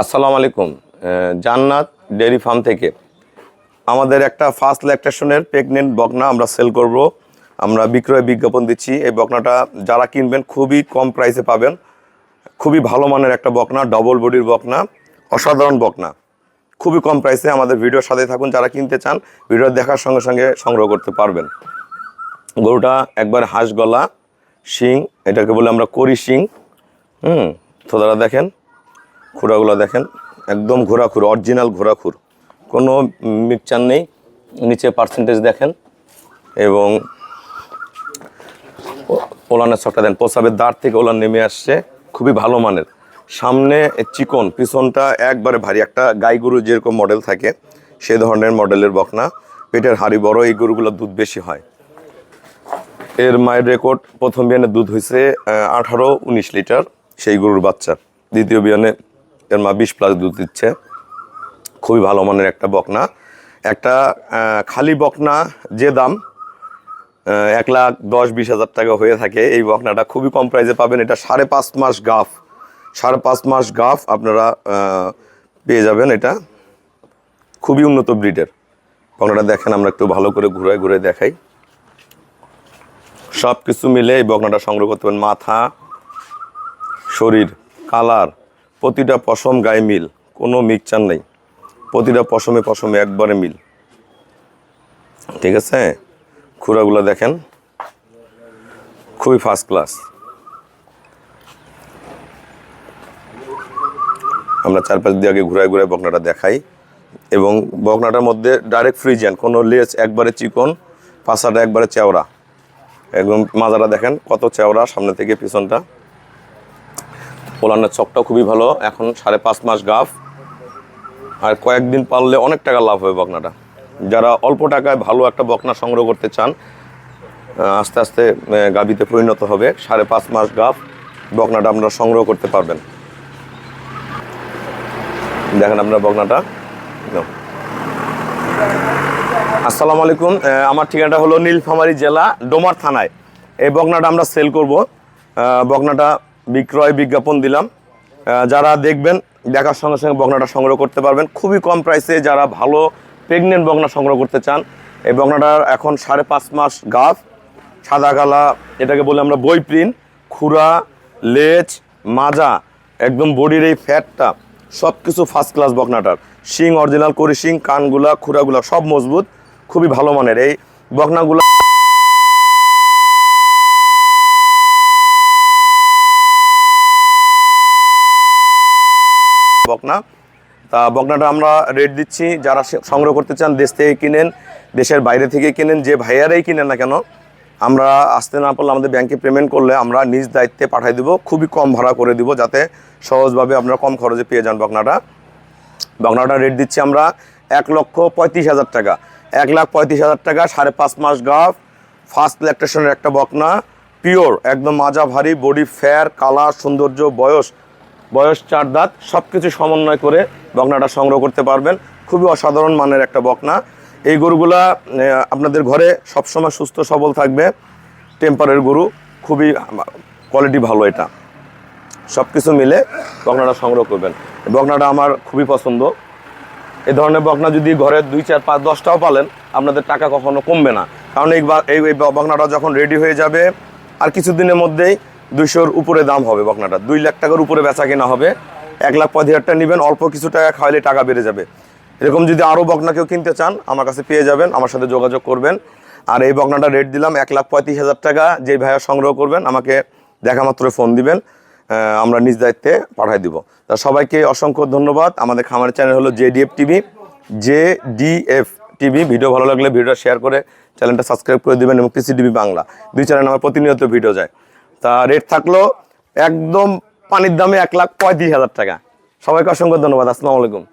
আসসালামু আলাইকুম। জান্নাত ডেয়ারি ফার্ম থেকে। আমাদের একটা ফার্স্ট ল্যাকটেশনের প্রেগনেন্ট বকনা আমরা সেল করব। আমরা বিক্রয় বিজ্ঞাপন দিচ্ছি। এই বকনাটা যারা কিনবেন খুবই কম প্রাইসে পাবেন। খুবই ভালো মানের একটা বকনা ডবল বডির বকনা, অসাধারণ বকনা। খুবই কম প্রাইসে আমাদের ভিডিওর সাথে থাকুন। যারা কিনতে চান, ভিডিও দেখার সঙ্গে সঙ্গে সংগ্রহ করতে পারবেন। গরুটা একবার হাঁস গলা, শিং, এটাকে বলে আমরা করি শিং। হুম থোদারা দেখেন খুঁড়াগুলো দেখেন, একদম ঘোরাখুর অরিজিনাল ঘোরাখুর। কোনো মিক্সচার নেই, নিচে পার্সেন্টেজ দেখেন, এবং ওলানের ছকটা দেন প্রসাবের দাঁড় থেকে ওলান নেমে আসছে, খুবই ভালো মানের। সামনে চিকন, পিছনটা একবারে ভারী, একটা গাই গরু যেরকম মডেল থাকে সেই ধরনের মডেলের বকনা। পেটের হাড়ি বড়, এই গরুগুলোর দুধ বেশি হয়। এর মায়ের রেকর্ড প্রথম বিয়ানে দুধ হয়েছে আঠারো, উনিশ লিটার, সেই গরুর বাচ্চা দ্বিতীয় বিয়ানে এর মা বিশ প্লাস দুধ দিচ্ছে। খুবই ভালো মানের একটা বকনা। একটা খালি বকনা যে দাম এক লাখ দশ বিশ হাজার টাকা হয়ে থাকে। এই বকনাটা খুবই কম প্রাইসে পাবেন। এটা সাড়ে পাঁচ মাস গাফ। সাড়ে পাঁচ মাস গাফ আপনারা পেয়ে যাবেন এটা। খুবই উন্নত ব্রিডের বকনাটা দেখেন, আমরা একটু ভালো করে ঘুরে ঘুরে দেখাই। সব কিছু মিলে এই বকনাটা সংগ্রহ করতে পারেন মাথা, শরীর, কালার। প্রতিটা পশম গায়ে মিল, কোনো মিক্সচার নেই। প্রতিটা পশমে পশমে একবারে মিল। ঠিক আছে? খুঁড়াগুলো দেখেন। খুবই ফার্স্ট ক্লাস আমরা চারপাশ দিয়ে আগে ঘুরায় ঘুরায় বকনাটা দেখাই। এবং বকনাটার মধ্যে ডাইরেক্ট ফ্রিজিয়ান কোনো লেজ, একবারে চিকন, পাশাটা একবারে চেওড়া। একদম মাজাটা দেখেন, কত চেওড়া, সামনে থেকে পিছনটা। পোলানের চকটাও খুবই ভালো। এখন সাড়ে পাঁচ মাস গাফ আর কয়েকদিন পারলে অনেক টাকা লাভ হবে বকনাটা। যারা অল্প টাকায় ভালো একটা বকনা সংগ্রহ করতে চান আস্তে আস্তে গাভীতে পরিণত হবে। সাড়ে পাঁচ মাস গাফ বকনাটা আপনারা সংগ্রহ করতে পারবেন। দেখেন আপনার বকনাটা। আসসালামু আলাইকুম। আমার ঠিকানাটা হলো নীলফামারী জেলা, ডোমার থানায়। এই বকনাটা আমরা সেল করব। বকনাটা বিক্রয় বিজ্ঞাপন দিলাম। যারা দেখবেন, দেখার সঙ্গে সঙ্গে বকনাটা সংগ্রহ করতে পারবেন। খুবই কম প্রাইসে যারা ভালো প্রেগনেন্ট বকনা সংগ্রহ করতে চান, এই বকনাটার এখন সাড়ে পাঁচ মাস গাছ, সাদা গালা, এটাকে বলে আমরা বই প্রিন্ট, খুরা, লেজ, মাজা, একদম বডির এই ফ্যাটটা সব কিছু ফার্স্ট ক্লাস বকনাটার। শিং অরিজিনাল করি, শিং, কানগুলা, খুরাগুলা সব মজবুত, খুবই ভালো মানের। এই বকনাগুলা বকনা। তা বকনাটা আমরা রেট দিচ্ছি, যারা সংগ্রহ করতে চান দেশ থেকে কিনেন, দেশের বাইরে থেকে কিনেন, যে ভাইয়ারাই কিনেন না কেন, আমরা আসতে না পারলে আমাদের ব্যাংকে পেমেন্ট করলে আমরা নিজ দায়িত্বে পাঠিয়ে দেবো, খুবই কম ভাড়া করে দিব, যাতে সহজভাবে আপনারা কম খরচে পেয়ে যান বকনাটা। বকনাটা রেট দিচ্ছি আমরা এক লক্ষ পঁয়ত্রিশ হাজার টাকা। এক লাখ পঁয়ত্রিশ হাজার টাকা, সাড়ে পাঁচ মাস গাফ ফার্স্ট ল্যাকটেশনের একটা বকনা পিওর একদম মাজা ভারী বডি ফেয়ার কালার সৌন্দর্য, বয়স বয়স, চার দাঁত সব কিছু সমন্বয় করে বকনাটা সংগ্রহ করতে পারবেন। খুবই অসাধারণ মানের একটা বকনা। এই গরুগুলা আপনাদের ঘরে সবসময় সুস্থ, সবল থাকবে। টেম্পারের গরু, খুবই কোয়ালিটি ভালো এটা। সব কিছু মিলে বকনাটা সংগ্রহ করবেন। বকনাটা আমার খুবই পছন্দ। এই ধরনের বকনা যদি ঘরে দুই, চার, পাঁচ, দশটাও পালেন, আপনাদের টাকা কখনো কমবে না। কারণ এই এই বকনাটা যখন রেডি হয়ে যাবে, আর কিছুদিনের মধ্যেই দুইশোর উপরে দাম হবে বকনাটা। দুই লাখ টাকার উপরে বেচা কেনা হবে। এক লাখ পঁয়ত্রিশ হাজার টাকা নেবেন, অল্প কিছু টাকা খাওয়ালে টাকা বেড়ে যাবে। এরকম যদি আরও বকনা কেউ কিনতে চান, আমার কাছে পেয়ে যাবেন, আমার সাথে যোগাযোগ করবেন। আর এই বকনাটা রেট দিলাম এক লাখ পঁয়ত্রিশ হাজার টাকা যে ভাইয়া সংগ্রহ করবেন, আমাকে দেখা মাত্র ফোন দিবেন আমরা নিজ দায়িত্বে পাঠাই দিব। তা সবাইকে অসংখ্য ধন্যবাদ। আমাদের খামারের চ্যানেল হলো JDF TV J DF TV. Video ভালো লাগলে ভিডিওটা শেয়ার করে চ্যানেলটা সাবস্ক্রাইব করে দিবেন এবং পিসিডিবি বাংলা, দুই চ্যানেল আমার প্রতিনিয়ত ভিডিও যায়। তা রেট থাকল একদম পানির দামে এক লাখ পঁয়ত্রিশ হাজার টাকা। সবাইকে অসংখ্য ধন্যবাদ। আসসালামু আলাইকুম।